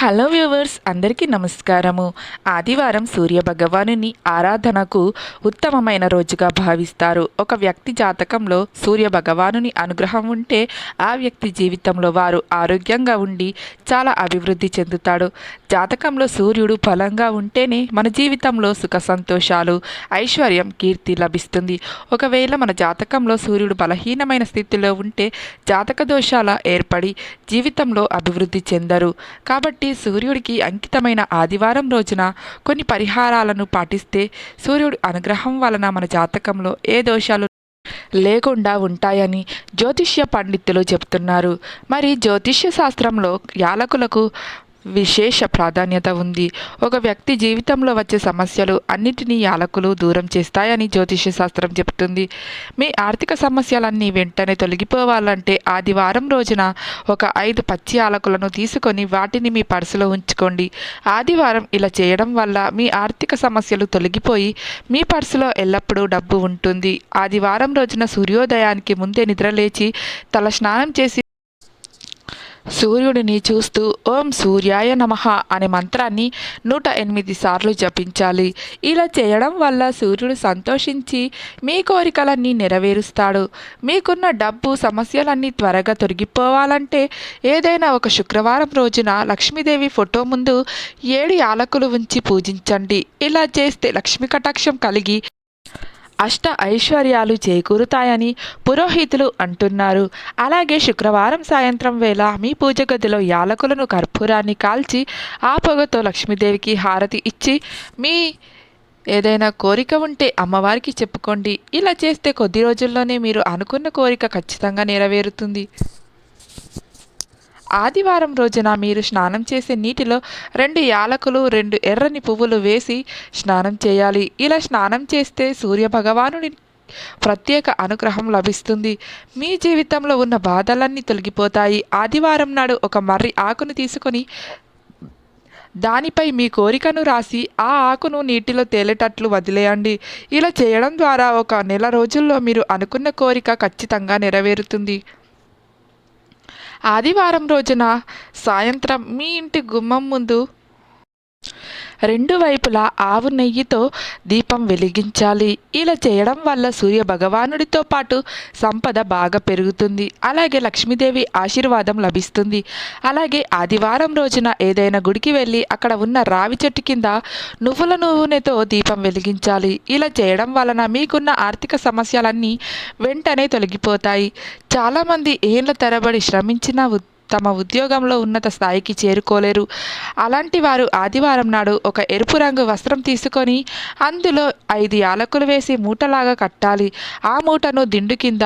Hello viewers అందరికీ నమస్కారము. ఆదివారం సూర్య భగవానుని ఆరాధనకు ఉత్తమమైన రోజుగా భావిస్తారు. ఒక వ్యక్తి జాతకంలో సూర్య భగవానుని అనుగ్రహం ఉంటే ఆ వ్యక్తి జీవితంలో వారు ఆరోగ్యంగా ఉండి చాలా అభివృద్ధి చెందుతాడు. జాతకంలో సూర్యుడు బలంగా ఉంటేనే మన జీవితంలో సుఖ సంతోషాలు ఐశ్వర్యం కీర్తి లభిస్తుంది. ఒకవేళ మన జాతకంలో సూర్యుడు బలహీనమైన స్థితిలో ఉంటే జాతక దోషాల ఏర్పడి జీవితంలో అభివృద్ధి చెందరు. కాబట్టి సూర్యుడికి అంకితమైన ఆదివారం రోజున కొన్ని పరిహారాలను పాటిస్తే సూర్యుడు అనుగ్రహం వలన మన జాతకంలో ఏ దోషాలు లేకుండా ఉంటాయని జ్యోతిష్య పండితులు చెప్తున్నారు. మరి జ్యోతిష్య శాస్త్రంలో యాలకులకు విశేష ప్రాధాన్యత ఉంది. ఒక వ్యక్తి జీవితంలో వచ్చే సమస్యలు అన్నిటినీ యాలకులు దూరం చేస్తాయని జ్యోతిష్య శాస్త్రం చెబుతుంది. మీ ఆర్థిక సమస్యలన్నీ వెంటనే తొలగిపోవాలంటే ఆదివారం రోజున ఒక ఐదు పచ్చి యాలకులను తీసుకొని వాటిని మీ పర్సులో ఉంచుకోండి. ఆదివారం ఇలా చేయడం వల్ల మీ ఆర్థిక సమస్యలు తొలగిపోయి మీ పర్సులో ఎల్లప్పుడూ డబ్బు ఉంటుంది. ఆదివారం రోజున సూర్యోదయానికి ముందే నిద్రలేచి తల స్నానం చేసి సూర్యుడిని చూస్తూ ఓం సూర్యాయ నమః అనే మంత్రాన్ని నూట ఎనిమిది సార్లు జపించాలి. ఇలా చేయడం వల్ల సూర్యుడు సంతోషించి మీ కోరికలన్నీ నెరవేరుస్తాడు. మీకున్న డబ్బు సమస్యలన్నీ త్వరగా తొలగిపోవాలంటే ఏదైనా ఒక శుక్రవారం రోజున లక్ష్మీదేవి ఫోటో ముందు ఏడు యాలకులు ఉంచి పూజించండి. ఇలా చేస్తే లక్ష్మీ కటాక్షం కలిగి అష్ట ఐశ్వర్యాలు చేకూరుతాయని పురోహితులు అంటున్నారు. అలాగే శుక్రవారం సాయంత్రం వేళ మీ పూజ గదిలో యాలకులను కర్పూరాన్ని కాల్చి ఆ పొగతో లక్ష్మీదేవికి హారతి ఇచ్చి మీ ఏదైనా కోరిక ఉంటే అమ్మవారికి చెప్పుకోండి. ఇలా చేస్తే కొద్ది రోజుల్లోనే మీరు అనుకున్న కోరిక ఖచ్చితంగా నెరవేరుతుంది. ఆదివారం రోజున మీరు స్నానం చేసే నీటిలో రెండు యాలకులు రెండు ఎర్రని పువ్వులు వేసి స్నానం చేయాలి. ఇలా స్నానం చేస్తే సూర్య భగవానుడి ప్రత్యేక అనుగ్రహం లభిస్తుంది. మీ జీవితంలో ఉన్న బాధలన్నీ తొలగిపోతాయి. ఆదివారం నాడు ఒక మర్రి ఆకును తీసుకొని దానిపై మీ కోరికను రాసి ఆ ఆకును నీటిలో తేలేటట్లు వదిలేయండి. ఇలా చేయడం ద్వారా ఒక నెల రోజుల్లో మీరు అనుకున్న కోరిక ఖచ్చితంగా నెరవేరుతుంది. ఆదివారం రోజున సాయంత్రం మీ ఇంటి గుమ్మం ముందు రెండు వైపులా ఆవు నెయ్యితో దీపం వెలిగించాలి. ఇలా చేయడం వల్ల సూర్య భగవానుడితో పాటు సంపద బాగా పెరుగుతుంది. అలాగే లక్ష్మీదేవి ఆశీర్వాదం లభిస్తుంది. అలాగే ఆదివారం రోజున ఏదైనా గుడికి వెళ్ళి అక్కడ ఉన్న రావి చెట్టు కింద నువ్వుల నూనెతో దీపం వెలిగించాలి. ఇలా చేయడం వలన మీకున్న ఆర్థిక సమస్యలన్నీ వెంటనే తొలగిపోతాయి. చాలామంది ఏళ్ళ తరబడి శ్రమించిన తమ ఉద్యోగంలో ఉన్నత స్థాయికి చేరుకోలేరు. అలాంటి వారు ఆదివారం నాడు ఒక ఎరుపు రంగు వస్త్రం తీసుకొని అందులో ఐదు యాలకులు వేసి మూటలాగా కట్టాలి. ఆ మూటను దిండు కింద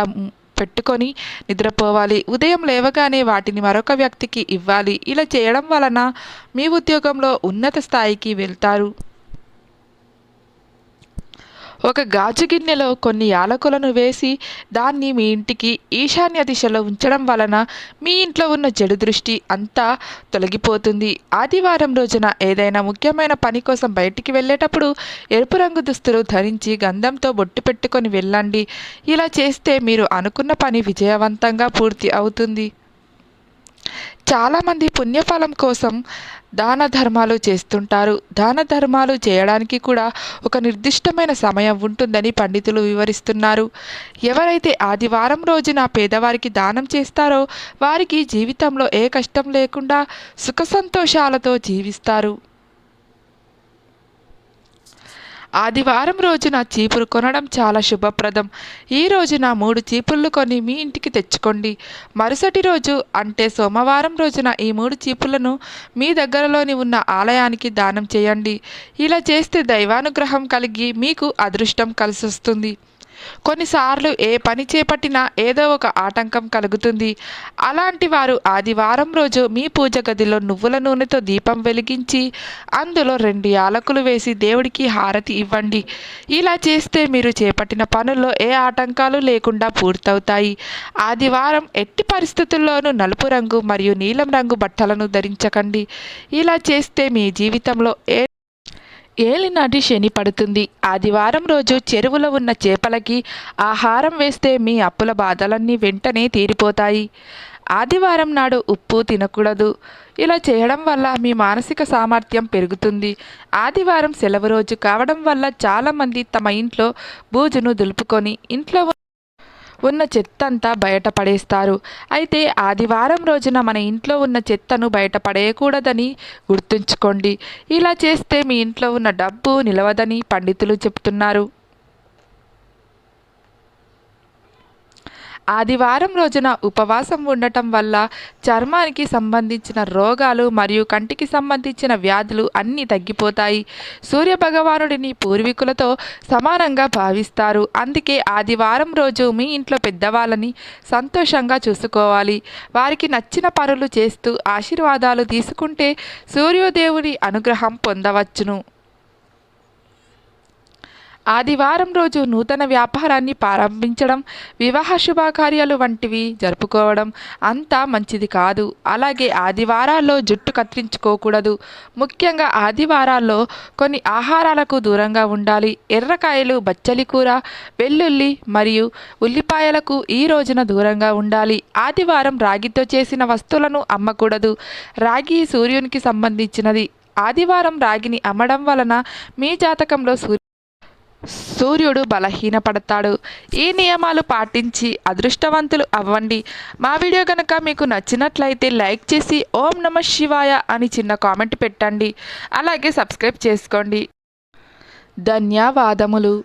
పెట్టుకొని నిద్రపోవాలి. ఉదయం లేవగానే వాటిని మరొక వ్యక్తికి ఇవ్వాలి. ఇలా చేయడం వలన మీ ఉద్యోగంలో ఉన్నత స్థాయికి వెళ్తారు. ఒక గాజు గిన్నెలో కొన్ని యాలకులను వేసి దాన్ని మీ ఇంటికి ఈశాన్య దిశలో ఉంచడం వలన మీ ఇంట్లో ఉన్న చెడు దృష్టి అంతా తొలగిపోతుంది. ఆదివారం రోజున ఏదైనా ముఖ్యమైన పని కోసం బయటికి వెళ్ళేటప్పుడు ఎరుపు రంగు దుస్తులు ధరించి గంధంతో బొట్టు పెట్టుకొని వెళ్ళండి. ఇలా చేస్తే మీరు అనుకున్న పని విజయవంతంగా పూర్తి అవుతుంది. చాలామంది పుణ్యఫలం కోసం దాన ధర్మాలు చేస్తుంటారు. దాన ధర్మాలు చేయడానికి కూడా ఒక నిర్దిష్టమైన సమయం ఉంటుందని పండితులు వివరిస్తున్నారు. ఎవరైతే ఆదివారం రోజున పేదవారికి దానం చేస్తారో వారికి జీవితంలో ఏ కష్టం లేకుండా సుఖ సంతోషాలతో జీవిస్తారు. ఆదివారం రోజున చీపురు కొనడం చాలా శుభప్రదం. ఈ రోజున మూడు చీపుర్లు కొని మీ ఇంటికి తెచ్చుకోండి. మరుసటి రోజు అంటే సోమవారం రోజున ఈ మూడు చీపులను మీ దగ్గరలోని ఉన్న ఆలయానికి దానం చేయండి. ఇలా చేస్తే దైవానుగ్రహం కలిగి మీకు అదృష్టం కలిసొస్తుంది. కొన్నిసార్లు ఏ పని చేపట్టినా ఏదో ఒక ఆటంకం కలుగుతుంది. అలాంటి వారు ఆదివారం రోజు మీ పూజ గదిలో నువ్వుల నూనెతో దీపం వెలిగించి అందులో రెండు యాలకులు వేసి దేవుడికి హారతి ఇవ్వండి. ఇలా చేస్తే మీరు చేపట్టిన పనుల్లో ఏ ఆటంకాలు లేకుండా పూర్తవుతాయి. ఆదివారం ఎట్టి పరిస్థితుల్లోనూ నలుపు రంగు మరియు నీలం రంగు బట్టలను ధరించకండి. ఇలా చేస్తే మీ జీవితంలో ఏ ఏలినాటి శని పడుతుంది. ఆదివారం రోజు చెరువులో ఉన్న చేపలకి ఆహారం వేస్తే మీ అప్పుల బాధలన్నీ వెంటనే తీరిపోతాయి. ఆదివారం నాడు ఉప్పు తినకూడదు. ఇలా చేయడం వల్ల మీ మానసిక సామర్థ్యం పెరుగుతుంది. ఆదివారం సెలవు రోజు కావడం వల్ల చాలామంది తమ ఇంట్లో బూజును దులుపుకొని ఇంట్లో ఉన్న చెత్త అంతా బయట పడేస్తారు. అయితే ఆదివారం రోజున మన ఇంట్లో ఉన్న చెత్తను బయట పడేయకూడదని గుర్తుంచుకోండి. ఇలా చేస్తే మీ ఇంట్లో ఉన్న డబ్బు నిలవదని పండితులు చెప్తున్నారు. ఆదివారం రోజున ఉపవాసం ఉండటం వల్ల చర్మానికి సంబంధించిన రోగాలు మరియు కంటికి సంబంధించిన వ్యాధులు అన్నీ తగ్గిపోతాయి. సూర్య భగవానుడిని పూర్వీకులతో సమానంగా భావిస్తారు. అందుకే ఆదివారం రోజు మీ ఇంట్లో పెద్దవాళ్ళని సంతోషంగా చూసుకోవాలి. వారికి నచ్చిన పనులు చేస్తూ ఆశీర్వాదాలు తీసుకుంటే సూర్యోదేవుని అనుగ్రహం పొందవచ్చును. ఆదివారం రోజు నూతన వ్యాపారాన్ని ప్రారంభించడం వివాహ శుభకార్యాలు వంటివి జరుపుకోవడం అంతా మంచిది కాదు. అలాగే ఆదివారాల్లో జుట్టు కత్తిరించుకోకూడదు. ముఖ్యంగా ఆదివారాల్లో కొన్ని ఆహారాలకు దూరంగా ఉండాలి. ఎర్రకాయలు బచ్చలి కూర వెల్లుల్లి మరియు ఉల్లిపాయలకు ఈ రోజున దూరంగా ఉండాలి. ఆదివారం రాగితో చేసిన వస్తువులను అమ్మకూడదు. రాగి సూర్యునికి సంబంధించినది. ఆదివారం రాగిని అమ్మడం వలన మీ జాతకంలో సూర్య సూర్యుడు బలహీనపడతాడు. ఈ నియమాలు పాటించి అదృష్టవంతులు అవ్వండి. మా వీడియో కనుక మీకు నచ్చినట్లయితే లైక్ చేసి ఓం నమ శివాయ అని చిన్న కామెంట్ పెట్టండి. అలాగే సబ్స్క్రైబ్ చేసుకోండి. ధన్యవాదములు.